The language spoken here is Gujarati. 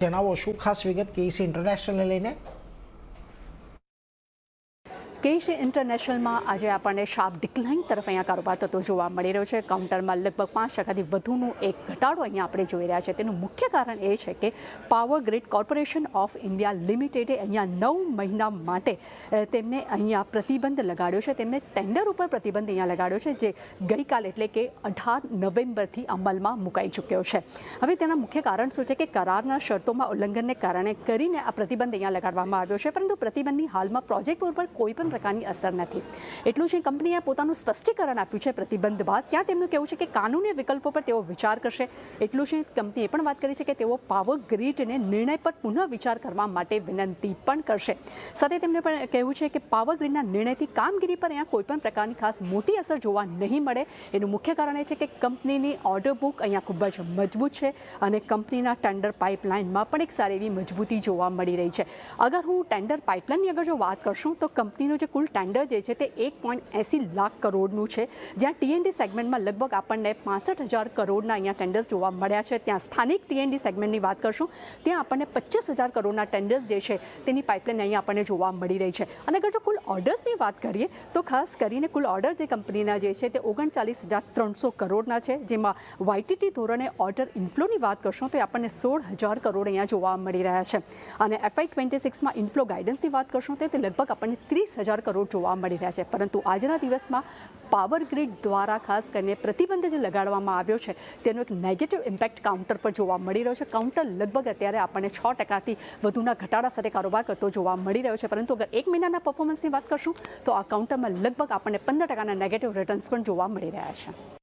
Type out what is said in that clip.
જણાવો શું ખાસ વિગત કેસી ઇન્ટરનેશનલને લઈને? કેશ ઇન્ટરનેશનલમાં આજે આપણને શાર્પ ડિક્લાઇન તરફ અહીંયા કારોબાર થતો જોવા મળી રહ્યો છે. કાઉન્ટરમાં લગભગ પાંચ ટકાથી વધુનું એક ઘટાડો અહીંયા આપણે જોઈ રહ્યા છે. તેનું મુખ્ય કારણ એ છે કે power grid corporation of India લિમિટેડે અહીંયા નવ મહિના માટે તેમને અહીંયા પ્રતિબંધ લગાડ્યો છે. તેમને ટેન્ડર ઉપર પ્રતિબંધ અહીંયા લગાડ્યો છે, જે ગઈકાલ એટલે કે અઢાર નવેમ્બરથી અમલમાં મુકાઈ ચૂક્યો છે. હવે તેના મુખ્ય કારણ શું છે કે કરારના શરતોમાં ઉલ્લંઘનને કારણે કરીને આ પ્રતિબંધ અહીંયા લગાડવામાં આવ્યો છે. પરંતુ પ્રતિબંધની હાલમાં પ્રોજેક્ટ ઉપર કોઈ પણ પ્રકારની અસર નથી. એટલું જ કંપનીએ પોતાનું સ્પષ્ટીકરણ આપ્યું છે પ્રતિબંધ બાદ. ત્યાં તેમનું કહેવું છે કે કાનૂની વિકલ્પો પર તેઓ વિચાર કરશે. એટલું જ કંપનીએ પણ વાત કરી છે કે તેઓ પાવર ગ્રીડને નિર્ણય પર પુનઃ વિચાર કરવા માટે વિનંતી પણ કરશે. સાથે તેમણે પણ કહેવું છે કે પાવર ગ્રીડના નિર્ણયથી કામગીરી પર અહીંયા કોઈ પણ પ્રકારની ખાસ મોટી અસર જોવા નહીં મળે. એનું મુખ્ય કારણ એ છે કે કંપનીની ઓર્ડર બુક અહીંયા ખૂબ જ મજબૂત છે અને કંપનીના ટેન્ડર પાઇપલાઇનમાં પણ એક સારી એવી મજબૂતી જોવા મળી રહી છે. અગર હું ટેન્ડર પાઇપલાઇનની અગર જો વાત કરશું તો કંપનીનું જે કુલ ટેન્ડર જે છે તે એક પોઈન્ટ એંસી લાખ કરોડનું છે. જ્યાં ટીએનડી સેગમેન્ટમાં લગભગ આપણને પાસઠ હજાર કરોડના અહીંયા ટેન્ડર્સ જોવા મળ્યા છે. ત્યાં સ્થાનિક ટીએનડી સેગમેન્ટની વાત કરશું, ત્યાં આપણને પચીસ હજાર કરોડના ટેન્ડર્સ જે છે તેની પાઇપલાઇન અહીંયા આપણને જોવા મળી રહી છે. અને અગર જો કુલ ઓર્ડર્સની વાત કરીએ, તો ખાસ કરીને કુલ ઓર્ડર જે કંપનીના જે છે તે ઓગણચાલીસ હજાર ત્રણસો કરોડના છે. જેમાં વાયટીટી ધોરણે ઓર્ડર ઇન્ફ્લોની વાત કરશું, તો આપણને સોળ હજાર કરોડ અહીંયા જોવા મળી રહ્યા છે. અને એફઆઈ ટ્વેન્ટી સિક્સમાં ઇન્ફ્લો ગાઈડન્સની વાત કરશું, તો તે લગભગ આપણને ત્રીસ હજાર કરોડ જોવા મળી રહ્યા છે. પરંતુ આજના દિવસમાં પાવર ગ્રીડ દ્વારા ખાસ કરીને પ્રતિબંધ જે લગાડવામાં આવ્યો છે, તેનો એક નેગેટિવ ઇમ્પેક્ટ કાઉન્ટર પર જોવા મળી રહ્યો છે. કાઉન્ટર લગભગ અત્યારે આપણને છ ટકાથી વધુના ઘટાડા સાથે કારોબાર કરતો જોવા મળી રહ્યો છે. પરંતુ અગર એક મહિનાના પરફોર્મન્સની વાત કરશું, તો આ કાઉન્ટરમાં લગભગ આપણને પંદર ટકાના નેગેટિવ રિટર્ન્સ પણ જોવા મળી રહ્યા છે.